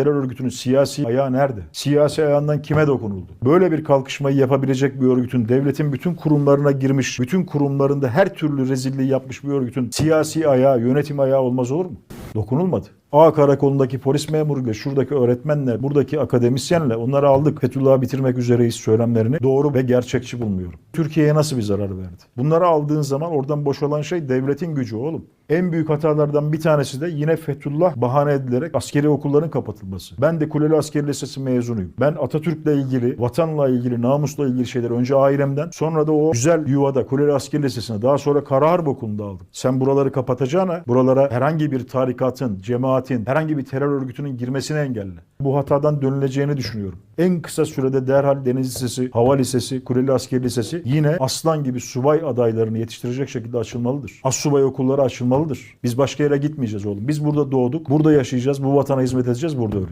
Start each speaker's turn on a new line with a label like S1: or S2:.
S1: Terör örgütünün siyasi ayağı nerede? Siyasi ayağından kime dokunuldu? Böyle bir kalkışmayı yapabilecek bir örgütün, devletin bütün kurumlarına girmiş, bütün kurumlarında her türlü rezilliği yapmış bir örgütün siyasi ayağı, yönetim ayağı olmaz olur mu? Dokunulmadı. A karakolundaki polis memuruyla, şuradaki öğretmenle, buradaki akademisyenle onları aldık. Fethullah'ı bitirmek üzereyiz söylemlerini doğru ve gerçekçi bulmuyorum. Türkiye'ye nasıl bir zarar verdi? Bunları aldığın zaman oradan boşalan şey devletin gücü oğlum. En büyük hatalardan bir tanesi de yine Fethullah bahane edilerek askeri okulların kapatılması. Ben de Kuleli Askeri Lisesi mezunuyum. Ben Atatürk'le ilgili, vatanla ilgili, namusla ilgili şeyler önce ailemden sonra da o güzel yuvada Kuleli Askeri Lisesi'ne daha sonra Kara Harp Okulu'nda aldım. Sen buraları kapatacağına buralara herhangi bir tarikatın, cemaatin, herhangi bir terör örgütünün girmesini engelle. Bu hatadan dönüleceğini düşünüyorum. En kısa sürede derhal Deniz Lisesi, Hava Lisesi, Kuleli Askeri Lisesi yine aslan gibi subay adaylarını yetiştirecek şekilde açılmalıdır. Assubay okulları açılmalıdır. Biz başka yere gitmeyeceğiz oğlum. Biz burada doğduk, burada yaşayacağız, bu vatana hizmet edeceğiz, burada öleceğiz.